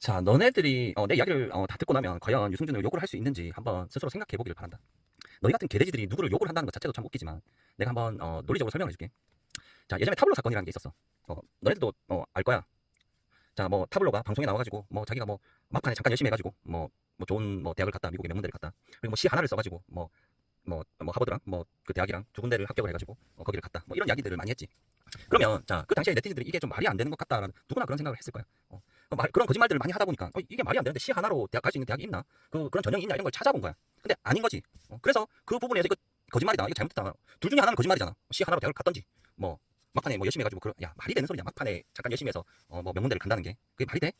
자, 너네들이 어, 내 이야기를 어, 다 듣고 나면 과연 유승준을 욕을 할 수 있는지 한번 스스로 생각해 보기를 바란다. 너희 같은 개돼지들이 누구를 욕을 한다는 것 자체도 참 웃기지만 내가 한번 어, 논리적으로 설명해 줄게. 자, 예전에 타블로 사건이라는 게 있었어. 어, 너네들도 어, 알 거야. 자, 뭐 타블로가 방송에 나와가지고 뭐 자기가 뭐 막판에 잠깐 열심히 해가지고 뭐, 뭐 좋은 뭐 대학을 갔다 미국의 명문대를 갔다 그리고 뭐 시 하나를 써가지고 뭐 뭐, 뭐 하버드랑 뭐 그 대학이랑 두 군데를 합격을 해가지고 어, 거기를 갔다 뭐 이런 이야기들을 많이 했지. 그러면 자 그 당시에 네티즌들이 이게 좀 말이 안 되는 것 같다라는 누구나 그런 생각을 했을 거야. 어, 그런 거짓말들을 많이 하다 보니까 어, 이게 말이 안 되는데 시 하나로 대학 갈 수 있는 대학이 있나? 그 그런 전형이 있나 이런 걸 찾아본 거야. 근데 아닌 거지. 어, 그래서 그 부분에서 이거 거짓말이다. 이거 잘못됐다. 둘 중에 하나는 거짓말이잖아. 시 하나로 대학을 갔던지 뭐 막판에 뭐 열심히 해가지고 그런 야 말이 되는 소리냐 막판에 잠깐 열심히 해서 어, 뭐 명문대를 간다는 게 그게 말이 돼?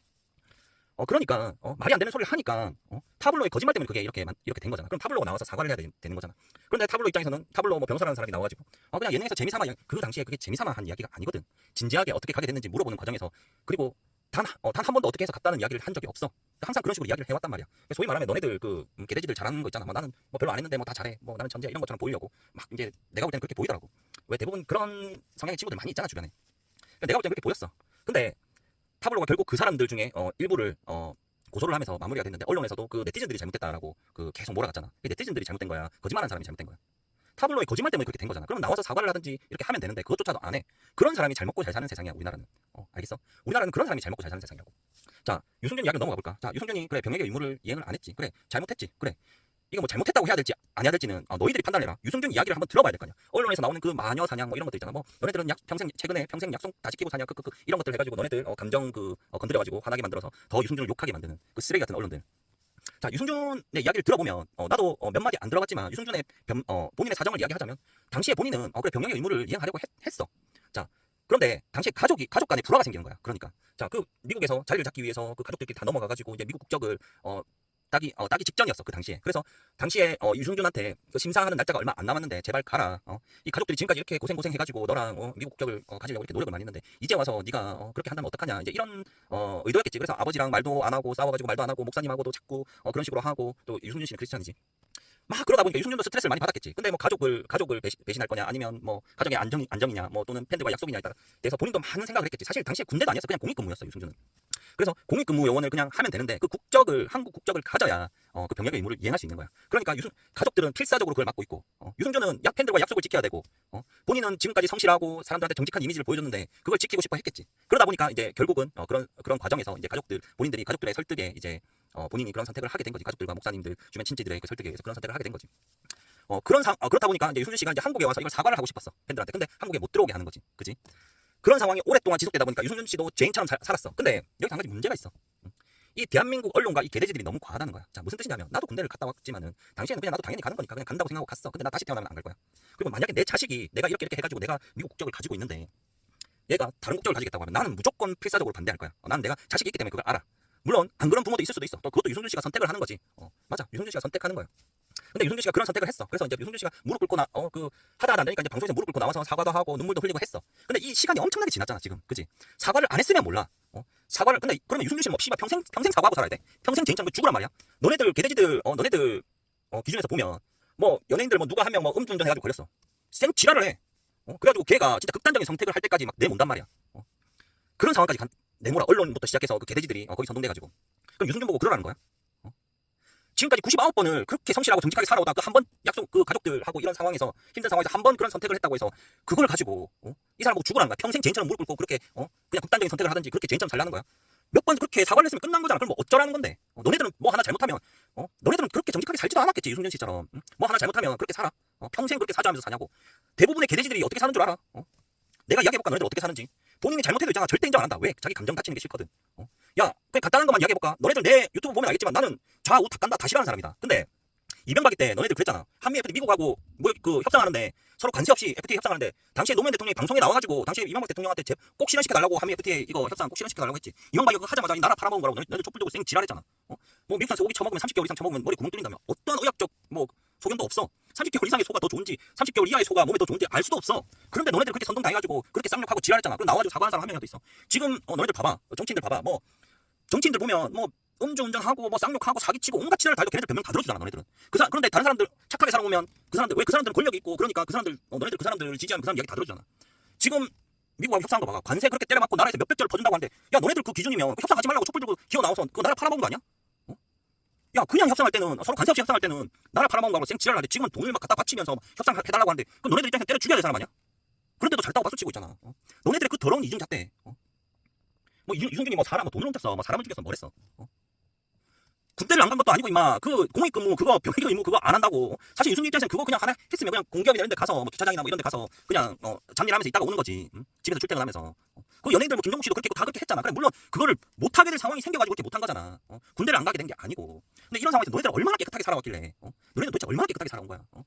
어 그러니까 어, 말이 안 되는 소리를 하니까 어, 타블로의 거짓말 때문에 그게 이렇게 만- 이렇게 된 거잖아. 그럼 타블로가 나와서 사과를 해야 되, 는 거잖아. 그런데 타블로 입장에서는 타블로 뭐 변호사라는 사람이 나와가지고 어 그냥 예능에서 재미삼아 그 당시에 그게 재미삼아 한 이야기가 아니거든. 진지하게 어떻게 가게 됐는지 물어보는 과정에서 그리고 단단한 번도 어떻게 해서 갔다는 이야기를 한 적이 없어. 항상 그런 식으로 이야기를 해왔단 말이야. 소위 말하면 너네들 그 음, 개돼지들 잘하는 거 있잖아. 뭐 나는 뭐 별로 안 했는데 뭐 다 잘해. 뭐 나는 천재 이런 것처럼 보이려고 막 이제 내가 볼 때는 그렇게 보이더라고. 왜 대부분 그런 성향의 친구들 많이 있잖아 주변에. 근데 내가 볼 때는 그렇게 보였어. 근데 타블로가 결국 그 사람들 중에 어, 일부를 어, 고소를 하면서 마무리가 됐는데 언론에서도 그 네티즌들이 잘못됐다라고 그 계속 몰아갔잖아. 그 네티즌들이 잘못된 거야. 거짓말하는 사람이 잘못된 거야. 타블로의 거짓말 때문에 그렇게 된 거잖아. 그럼 나와서 사과를 하든지 이렇게 하면 되는데 그것조차도 안 해. 그런 사람이 잘 먹고 잘 사는 세상이야 우리나라는. 어, 알겠어? 우리나라는 그런 사람이 잘 먹고 잘 사는 세상이라고. 자, 유승준 이야기 넘어가 볼까? 자, 유승준이 그래 병역의 의무를 이행을 안 했지. 그래 잘못했지. 그래. 이거 뭐 잘못했다고 해야 될지 안 해야 될지는 어, 너희들이 판단해라. 유승준 이야기를 한번 들어봐야 될 거 아니야. 언론에서 나오는 그 마녀 사냥 뭐 이런 것들 있잖아. 뭐 너네들은 약 평생 최근에 평생 약속 다 지키고 사냐 그 이런 것들 해가지고 너네들 어, 감정 그 어, 건드려가지고 화나게 만들어서 더 유승준을 욕하게 만드는 그 쓰레기 같은 언론들. 자 유승준의 이야기를 들어보면 어, 나도 어, 몇 마디 안 들어갔지만 유승준의 변, 어, 본인의 사정을 이야기하자면 당시에 본인은 어, 그래 병역의 의무를 이행하려고 했, 어 자, 그런데 당시에 가족이 가족 간에 불화가 생기는 거야. 그러니까 자 그 미국에서 자리를 잡기 위해서 그 가족들끼리 다 넘어가가지고 이제 미국 국적을 어, 따기 어, 따기 직전이었어 그 당시에. 그래서 당시에 어, 유승준한테 그 심사하는 날짜가 얼마 안 남았는데 제발 가라. 어, 이 가족들이 지금까지 이렇게 고생 고생 해가지고 너랑 어, 미국 국적을 어, 가지려고 이렇게 노력을 많이 했는데 이제 와서 네가 어, 그렇게 한다면 어떡하냐 이제 이런 어, 의도였겠지. 그래서 아버지랑 말도 안 하고 싸워가지고 말도 안 하고 목사님하고도 자꾸 어, 그런 식으로 하고 또 유승준 씨는 크리스찬이지. 막 그러다 보니까 유승준도 스트레스를 많이 받았겠지. 근데 뭐 가족을 가족을 배신, 배신할 거냐 아니면 뭐 가정의 안정 안정이냐 뭐 또는 팬들과 약속이냐에 따라 대해서 본인도 많은 생각을 했겠지. 사실 당시에 군대도 아니었어. 그냥 공익근무였어 유승준은. 그래서 공익근무 요원을 그냥 하면 되는데 그 국적을 한국 국적을 가져야 어, 그 병역의 의무를 이행할 수 있는 거야. 그러니까 유승 가족들은 필사적으로 그걸 맡고 있고 어, 유승준은 약 팬들과 약속을 지켜야 되고 어, 본인은 지금까지 성실하고 사람들한테 정직한 이미지를 보여줬는데 그걸 지키고 싶어 했겠지. 그러다 보니까 이제 결국은 어, 그런 그런 과정에서 이제 가족들 본인들이 가족들의 설득에 이제 어, 본인이 그런 선택을 하게 된 거지. 가족들과 목사님들 주변 친지들의 그 설득에 의해서 그런 선택을 하게 된 거지. 어, 그런 상, 어, 그렇다 보니까 이제 유승준 씨가 이제 한국에 와서 이걸 사과를 하고 싶었어 팬들한테. 근데 한국에 못 들어오게 하는 거지, 그지? 그런 상황이 오랫동안 지속되다 보니까 유승준 씨도 죄인처럼 살, 살았어. 근데 여기 한 가지 문제가 있어. 음. 이 대한민국 언론과 이 개돼지들이 너무 과하다는 거야. 자, 무슨 뜻이냐면 나도 군대를 갔다 왔지만은 당시에는 그냥 나도 당연히 가는 거니까 그냥 간다고 생각하고 갔어. 근데 나 다시 태어나면 안 갈 거야. 그리고 만약에 내 자식이 내가 이렇게 이렇게 해가지고 내가 미국 국적을 가지고 있는데 얘가 다른 국적을 가지겠다고 하면 나는 무조건 필사적으로 반대할 거야. 어, 나는 내가 자식이 있기 때문에 그걸 알아. 물론 안 그런 부모도 있을 수도 있어. 또 그것도 유승준 씨가 선택을 하는 거지. 어, 맞아. 유승준 씨가 선택하는 거야. 근데 유승준 씨가 그런 선택을 했어. 그래서 이제 유승준 씨가 무릎 꿇고 나, 어, 그, 하다 하다 안 되니까 이제 방송에서 무릎 꿇고 나와서 사과도 하고 눈물도 흘리고 했어. 근데 이 시간이 엄청나게 지났잖아, 지금. 그지? 사과를 안 했으면 몰라. 어? 사과를, 근데 그러면 유승준 씨는 뭐, 씨발, 평생, 평생 사과하고 살아야 돼. 평생 쟁점 죽으란 말이야. 너네들, 개돼지들, 어, 너네들, 어, 기준에서 보면, 뭐, 연예인들 뭐, 누가 한 명 뭐, 음주운전 해가지고 걸렸어. 생 지랄을 해. 어? 그래가지고 걔가 진짜 극단적인 선택을 할 때까지 막 내몬단 말이야. 어? 그런 상황까지 간, 내몰아. 언론부터 시작해서 그 개돼지들이, 어, 거기 선동돼가지고. 그럼 유승준 보고 그러라는 거야? 지금까지 99번을 그렇게 성실하고 정직하게 살아오다 그한번 약속 그 가족들하고 이런 상황에서 힘든 상황에서 한 번 그런 선택을 했다고 해서 그걸 가지고 어? 이 사람 보고 죽으라는 거야. 평생 죄인처럼 무릎 꿇고 그렇게 어? 그냥 극단적인 선택을 하든지 그렇게 죄인처럼 살라는 거야. 몇 번 그렇게 사과를 했으면 끝난 거잖아. 그럼 뭐 어쩌라는 건데? 어, 너네들은 뭐 하나 잘못하면 어? 너네들은 그렇게 정직하게 살지도 않았겠지 유승준 씨처럼. 응? 뭐 하나 잘못하면 그렇게 살아. 어? 평생 그렇게 사죄하면서 사냐고. 대부분의 개돼지들이 어떻게 사는 줄 알아? 어? 내가 이야기해볼까 너네들 어떻게 사는지. 본인이 잘못해도 있잖아. 절대 인정 안 한다. 왜? 자기 감정 다치는 게 싫거든. 어? 야, 그냥 간단한 것만 이야기해볼까? 너네들 내 유튜브 보면 알겠지만 나는 좌우 다 깐다 다 싫어하는 사람이다. 근데 이명박이 때 너네들 그랬잖아. 한미 FTA 미국하고 뭐 그 협상하는데 서로 관세 없이 FTA 협상하는데 당시에 노무현 대통령이 방송에 나와가지고 당시에 이명박 대통령한테 제- 꼭 실현시켜 달라고 한미 FTA 이거 협상 꼭 실현시켜 달라고 했지. 이명박이 그거 하자마자 이 나라 팔아먹은 거라고 너네, 너네들 촛불 들고 쌩 지랄했잖아. 어? 뭐 미국 산소 오기 처먹으면 30개월 이상 처먹으면 머리 구멍 뚫린다며. 어떤 의학적 뭐 소견도 없어. 30개월 이상의 소가 더 좋은지 30개월 이하의 소가 몸에 더 좋은지 알 수도 없어. 그런데 너네들 그렇게 선동 당해가지고 그렇게 쌍욕하고 지랄했잖아. 그럼 나와가지고 사과하는 사람 한 명이라도 있어. 지금 어, 너네들 봐봐. 어, 정치인들 봐봐. 뭐 정치인들 보면 뭐 음주운전하고 뭐 쌍욕하고 사기치고 온갖 지랄을 다 해도 걔네들 변명 다 들어주잖아 너네들은 그 사, 그런데 다른 사람들 착하게 살아보면 그 사람들 왜 그 사람들은 권력이 있고 그러니까 그 사람들 어, 너네들 그 사람들을 지지하는 그 사람 이야기 다 들어주잖아 지금 미국하고 협상한 거 봐봐. 관세 그렇게 때려맞고 나라에서 몇백 조를 퍼준다고 하는데 야 너네들 그 기준이면 그 협상하지 말라고 촛불 들고 기어 나와서 그 나라 팔아먹은 거 아니야? 어? 야 그냥 협상할 때는 서로 관세 없이 협상할 때는 나라 팔아먹은 거하고 생 지랄을 하는데 지금은 돈을 막 갖다 바치면서 협상해달라고 하는데 그 너네들 입장에서 때려 죽여야 될 사람 아니야? 그런데도 잘 따고 박수 치고 있잖아. 어? 너네들의 그 더러운 이중 잣대. 어? 뭐 유- 유승준이 뭐 사람 뭐 돈을 훔쳤어, 뭐 사람을 죽였어, 뭐랬어? 어? 군대를 안 간 것도 아니고 임마 그 공익근무 그거 병역 의무 그거 안 한다고 사실 유승준 입장에서는 그거 그냥 하나 했으면 그냥 공기업이나 이런 데 가서 뭐 주차장이나 뭐 이런 데 가서 그냥 어 잡일하면서 있다가 오는 거지 응? 집에서 출퇴근하면서 어. 그 연예인들 뭐 김종국 씨도 그렇게 다 그렇게 했잖아 그래 물론 그거를 못하게 될 상황이 생겨가지고 그렇게 못한 거잖아 어? 군대를 안 가게 된 게 아니고 근데 이런 상황에서 너네들 얼마나 깨끗하게 살아왔길래 어? 너네들 도대체 얼마나 깨끗하게 살아온 거야 어?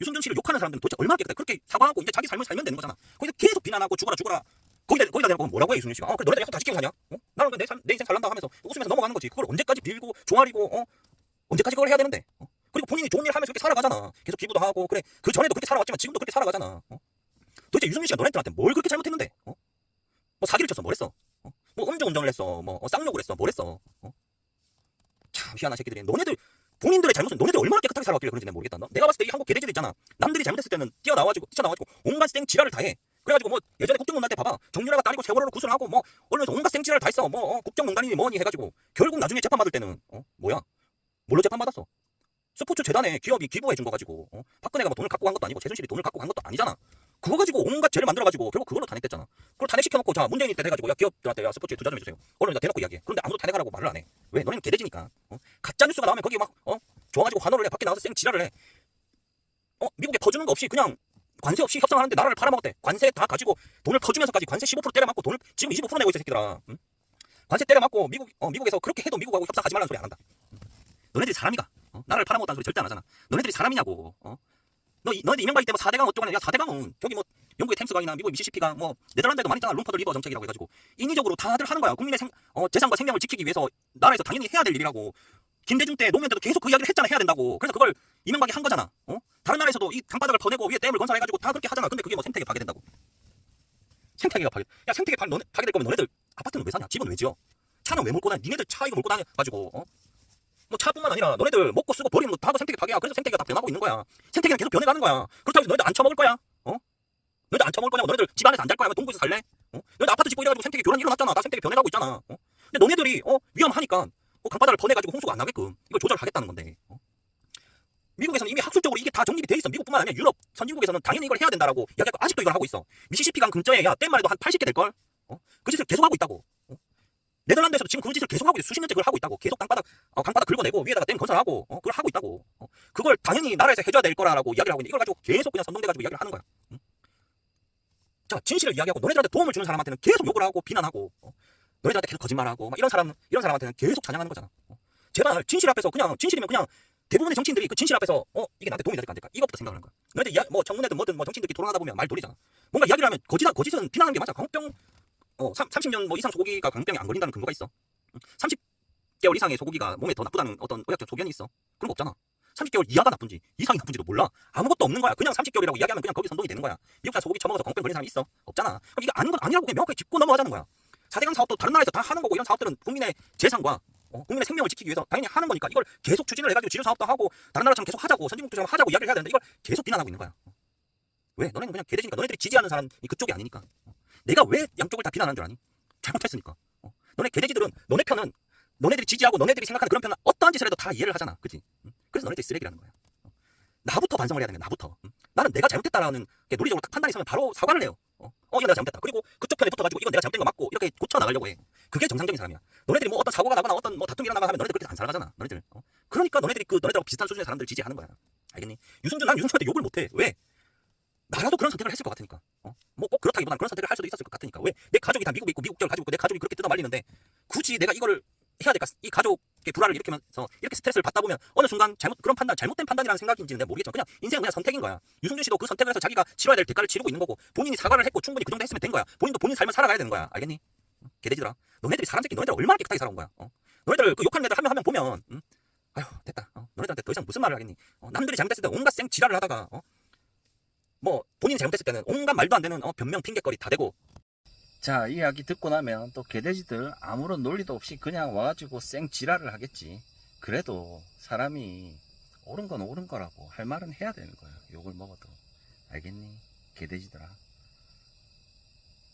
유승준 씨를 욕하는 사람들은 도대체 얼마나 깨끗해 그렇게 사과하고 이제 자기 삶을 살면 되는 거잖아 거기서 계속 비난하고 죽어라 죽어라 거기다 거기다 대고 뭐라고 해 유승준 씨가 어 그래 너네들 약속 다 지키고 사냐 어? 나는 그내 내 인생 살란다 하면서 웃으면서 넘어가는 거지. 그걸 언제까지 빌고 종아리고 어? 언제까지 그걸 해야 되는데? 어? 그리고 본인이 좋은 일 하면서 그렇게 살아가잖아. 계속 기부도 하고 그래. 그 전에도 그렇게 살아왔지만 지금도 그렇게 살아가잖아. 어? 도대체 유승준 씨가 너네들한테 뭘 그렇게 잘못했는데? 어? 뭐 사기를 쳤어? 뭘 했어? 어? 뭐 음주운전을 했어? 뭐 어, 쌍욕을 했어? 뭘 했어? 어? 참 희한한 새끼들이. 너네들 본인들의 잘못은 너네들 얼마나 깨끗하게 살아왔길래 그런지 내가 모르겠다. 너? 내가 봤을 때 이 한국 개돼지들 있잖아. 남들이 잘못했을 때는 뛰어나와가지고 뛰쳐나와가지고 온갖 생 지랄을 다해 그래가지고 뭐 예전에 국정농단 때 봐봐. 정유라가 따리고 세월호를 구술하고 뭐 언론에서 온갖 생지랄을 다 했어. 뭐 어, 국정농단이니 뭐니 해가지고 결국 나중에 재판 받을 때는 어 뭐야? 뭘로 재판 받았어? 스포츠 재단에 기업이 기부해 준 거 가지고 어? 박근혜가 뭐 돈을 갖고 간 것도 아니고 최순실이 돈을 갖고 간 것도 아니잖아. 그거 가지고 온갖 죄를 만들어 가지고 결국 그걸로 탄핵됐잖아. 그걸 탄핵시켜놓고 자 문재인이 때 돼가지고 야 기업들한테 야 스포츠에 투자 좀 해주세요. 언론에다 대놓고 이야기해. 그런데 아무도 탄핵하라고 말을 안해. 왜? 너네는 개돼지니까. 어? 가짜 뉴스가 나오면 거기 막 어? 좋아가지고 환호를 해. 밖에 나와서 쌩 지랄을 해. 어? 미국에 퍼주는 거 없이 그냥 관세 없이 협상하는데 나라를 팔아먹었대. 관세 다 가지고 돈을 퍼주면서까지 관세 15% 때려맞고 돈을 지금 25% 내고 있어 새끼들아. 응? 관세 때려맞고 미국 어, 미국에서 그렇게 해도 미국하고 협상하지 말라는 소리 안 한다. 너네들이 사람이가. 어? 나라를 팔아먹었다는 소리 절대 안 하잖아. 너네들이 사람이냐고. 어? 너, 이- 너네들 이명박이 때뭐 4대강 어쩌고 하냐. 4대강은 저기 뭐 영국의 템스강이나 미국의 미시시피강 뭐 네덜란드에도 많이 있잖아. 룸퍼드 리버 정책이라고 해가지고. 인위적으로 다들 하는 거야. 국민의 생, 어, 재산과 생명을 지키기 위해서 나라에서 당연히 해야 될 일이라고 김대중 때 노무현 때도 계속 그 이야기를 했잖아 해야 된다고 그래서 그걸 이명박이 한 거잖아 어? 다른 나라에서도 이 강바닥을 퍼내고 위에 댐을 건설해가지고 다 그렇게 하잖아 근데 그게 뭐 생태계 파괴된다고 생태계가 파괴 야 생태계 파, 너네, 파괴될 거면 너네들 아파트는 왜 사냐 집은 왜 지어 차는 왜 몰고 다녀 니네들 차 이거 몰고 다녀가지고 어? 뭐 차뿐만 아니라 너네들 먹고 쓰고 버리는 거다 생태계 파괴야 그래서 생태계가 다 변하고 있는 거야 생태계는 계속 변해가는 거야 그렇다고 해서 너희들 안 처먹을 거야 어? 너희들 안 처먹을 거냐고 너네들 집 안에서 안 잘 거야 뭐 동구에서 살래? 어? 너희들 아파트 짓고 이래가지고 생태계 교란이 일어났잖아 나 생태계 변해가고 있잖아 어? 근데 너네들이 어? 위험하니까 어, 강바다를 퍼내가지고 홍수가 안 나게끔 이걸 조절하겠다는 건데 어? 미국에서는 이미 학술적으로 이게 다 정립이 돼 있어 미국뿐만 아니라 유럽 선진국에서는 당연히 이걸 해야 된다라고 이야기하고 아직도 이걸 하고 있어 미시시피강 근처에 야 댐만 해도 한 80개 될걸 어? 그 짓을 계속 하고 있다고 어? 네덜란드에서도 지금 그 짓을 계속 하고 있어 수십 년째 그걸 하고 있다고 계속 땅바닥 어, 강바닥 긁어내고 위에다가 댐 건설하고 어, 그걸 하고 있다고 어? 그걸 당연히 나라에서 해줘야 될 거라고 이야기를 하고 있는데 이걸 가지고 계속 그냥 선동돼가지고 이야기를 하는 거야 응? 자 진실을 이야기하고 너네들한테 도움을 주는 사람한테는 계속 욕을 하고 비난하고 어? 너네들한테 계속 거짓말하고 막 이런 사람 이런 사람한테는 계속 찬양하는 거잖아. 어? 제발 진실 앞에서 그냥 진실이면 그냥 대부분의 정치인들이 그 진실 앞에서 어 이게 나한테 도움이 될까 안 될까? 이것부터 생각하는 거야. 너희들 이야, 뭐 청문회든 뭐든 뭐 정치인들끼리 토론하다 보면 말 돌리잖아. 뭔가 이야기를 하면 거짓 거짓은 비난하는 게 맞아. 광병 어 30년 뭐 이상 소고기가 광병이 안 걸린다는 근거가 있어. 30개월 이상의 소고기가 몸에 더 나쁘다는 어떤 의학적 소견이 있어. 그런 거 없잖아. 30개월 이하가 나쁜지 이상이 나쁜지도 몰라. 아무것도 없는 거야. 그냥 30개월이라고 이야기하면 그냥 거기 선동이 되는 거야. 미국산 소고기 처먹어서 광병 걸린 사람이 있어. 없잖아. 그럼 이게 아닌 건 아니라고 그냥 명확하게 짚고 넘어가자는 거야 4대강 사업도 다른 나라에서 다 하는 거고 이런 사업들은 국민의 재산과 어, 국민의 생명을 지키기 위해서 당연히 하는 거니까 이걸 계속 추진을 해가지고 지료 사업도 하고 다른 나라처럼 계속 하자고 선진국들처럼 하자고 이야기를 해야 되는데 이걸 계속 비난하고 있는 거야 어. 왜? 너네는 그냥 개돼지니까 너네들이 지지하는 사람이 그쪽이 아니니까 어. 내가 왜 양쪽을 다 비난하는 줄 아니? 잘못했으니까 어. 너네 개돼지들은 너네 편은 너네들이 지지하고 너네들이 생각하는 그런 편은 어떠한 짓을 해도 다 이해를 하잖아 그치? 응? 그래서 너네들이 쓰레기라는 거야 어. 나부터 반성을 해야 되는 거야 나부터 응? 나는 내가 잘못했다라는 게 논리적으로 딱 판단이 서면 바로 사과를 해요 어, 어 이거 내가 잘못했다 그리고 그쪽 편에 붙어가지고 이건 내가 잘못된 거 맞고 이렇게 고쳐 나가려고 해 그게 정상적인 사람이야 너네들이 뭐 어떤 사고가 나거나 어떤 뭐 다툼이 일어나거나 하면 너네들 그렇게 안 살아가잖아 너네들 어? 그러니까 너네들이 그 너네들하고 비슷한 수준의 사람들 지지하는 거야 알겠니? 유승준 난 유승준한테 욕을 못해 왜? 나라도 그런 선택을 했을 것 같으니까 어? 뭐꼭 그렇다기보다는 그런 선택을 할 수도 있었을 것 같으니까 왜? 내 가족이 다 미국에 있고 미국 걸 가지고 있고 내 가족이 그렇게 뜯어 말리는데 굳이 내가 이거를 해야 될까? 이 가족의 불화를 일으키면서 이렇게 스트레스를 받다 보면 어느 순간 잘못 그런 판단 잘못된 판단이라는 생각인지는 내가 모르겠지만 그냥 인생은 그냥 선택인 거야. 유승준 씨도 그 선택을 해서 자기가 치러야 될 대가를 치르고 있는 거고 본인이 사과를 했고 충분히 그 정도 했으면 된 거야. 본인도 본인 삶을 살아가야 되는 거야. 알겠니? 어? 개돼지들아. 너네들이 사람 새끼 너네들 얼마나 깨끗하게 살아온 거야. 어? 너네들 그 욕하는 애들 한 명 한 명 보면 음? 아휴 됐다. 어? 너네들한테 더 이상 무슨 말을 하겠니? 어? 남들이 잘못했을 때 온갖 생 지랄을 하다가 어? 뭐 본인이 잘못했을 때는 온갖 말도 안 되는 어, 변명 핑계거리 다 대고 자, 이 이야기 듣고 나면 또 개돼지들 아무런 논리도 없이 그냥 와가지고 쌩 지랄을 하겠지. 그래도 사람이 옳은 건 옳은 거라고 할 말은 해야 되는 거야. 욕을 먹어도. 알겠니? 개돼지들아.